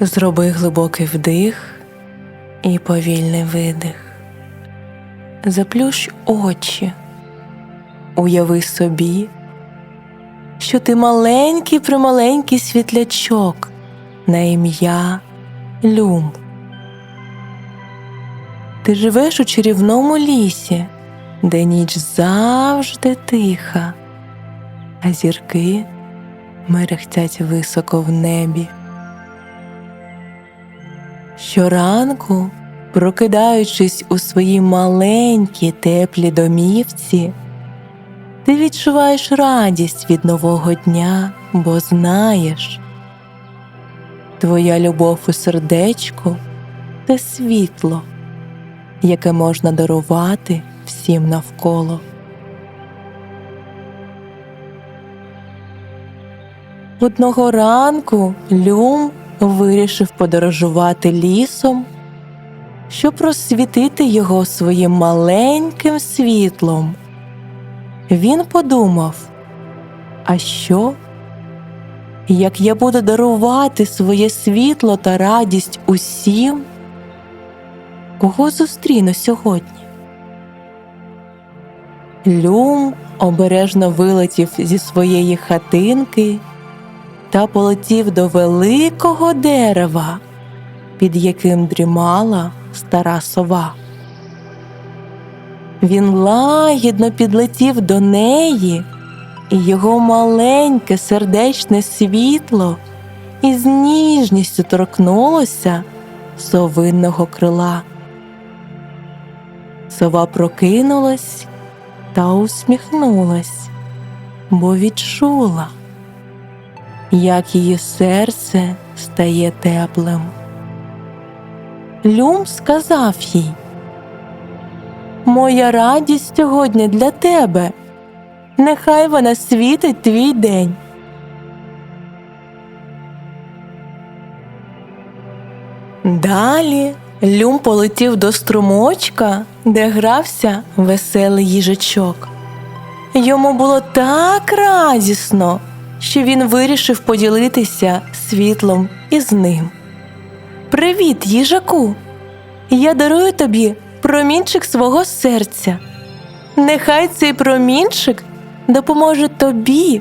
Зроби глибокий вдих і повільний видих. Заплющ очі. Уяви собі, що ти маленький прималенький світлячок на ім'я Люм. Ти живеш у чарівному лісі, де ніч завжди тиха, а зірки мерехтять високо в небі. Щоранку, прокидаючись у своїй маленькій теплій домівці, ти відчуваєш радість від нового дня, бо знаєш, твоя любов у сердечку це світло, яке можна дарувати всім навколо. Одного ранку Люм вирішив подорожувати лісом, щоб розсвітити його своїм маленьким світлом. Він подумав, а що? Як я буду дарувати своє світло та радість усім, кого зустріну сьогодні? Люм обережно вилетів зі своєї хатинки та полетів до великого дерева, під яким дрімала стара сова. Він лагідно підлетів до неї, і його маленьке сердечне світло із ніжністю торкнулося совинного крила. Сова прокинулась та усміхнулась, бо відчула, як її серце стає теплим. Люм сказав їй Моя радість сьогодні для тебе. Нехай вона світить твій день. Далі Люм полетів до струмочка, де грався веселий їжачок. Йому було так радісно, що він вирішив поділитися світлом із ним. Привіт, їжаку! Я дарую тобі промінчик свого серця. Нехай цей промінчик допоможе тобі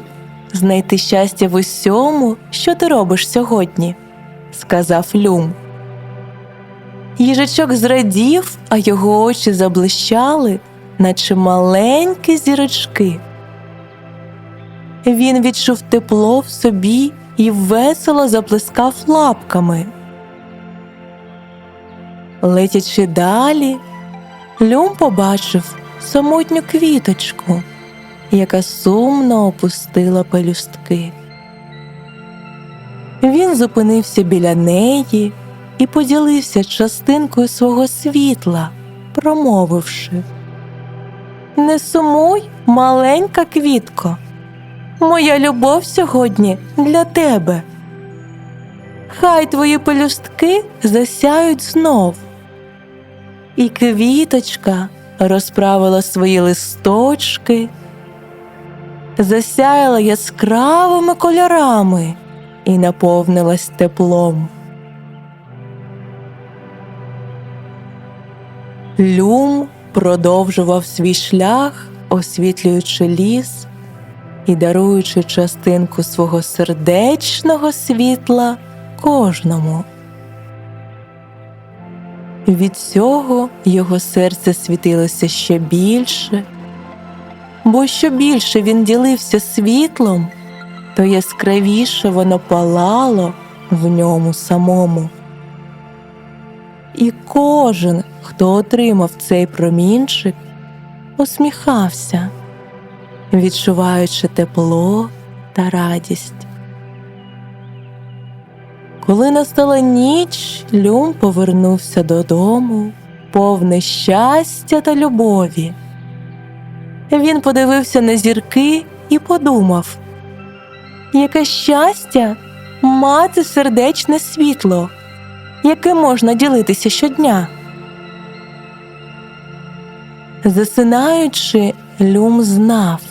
знайти щастя в усьому, що ти робиш сьогодні, сказав Люм. Їжачок зрадів, а його очі заблищали, наче маленькі зірочки. Він відчув тепло в собі і весело заплескав лапками. Летячи далі, Люм побачив самотню квіточку, яка сумно опустила пелюстки. Він зупинився біля неї і поділився частинкою свого світла, промовивши Не сумуй, маленька квітко, моя любов сьогодні для тебе. Хай твої пелюстки засяють знов. І квіточка розправила свої листочки, засяяла яскравими кольорами і наповнилась теплом. Люм продовжував свій шлях, освітлюючи ліс і даруючи частинку свого сердечного світла кожному. Від цього його серце світилося ще більше, бо що більше він ділився світлом, то яскравіше воно палало в ньому самому. І кожен, хто отримав цей промінчик, усміхався, відчуваючи тепло та радість. Коли настала ніч, Люм повернувся додому, повний щастя та любові. Він подивився на зірки і подумав, яке щастя мати сердечне світло, яким можна ділитися щодня. Засинаючи, Люм знав,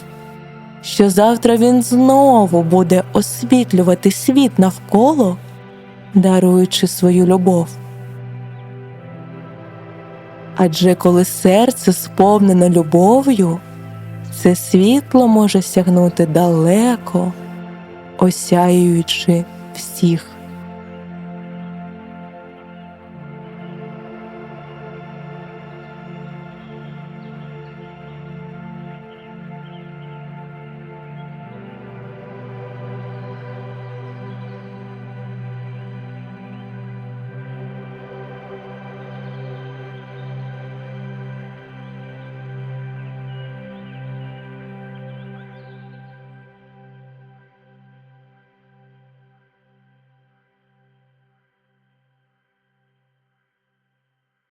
що завтра він знову буде освітлювати світ навколо даруючи свою любов. Адже коли серце сповнено любов'ю, це світло може сягнути далеко, осяюючи всіх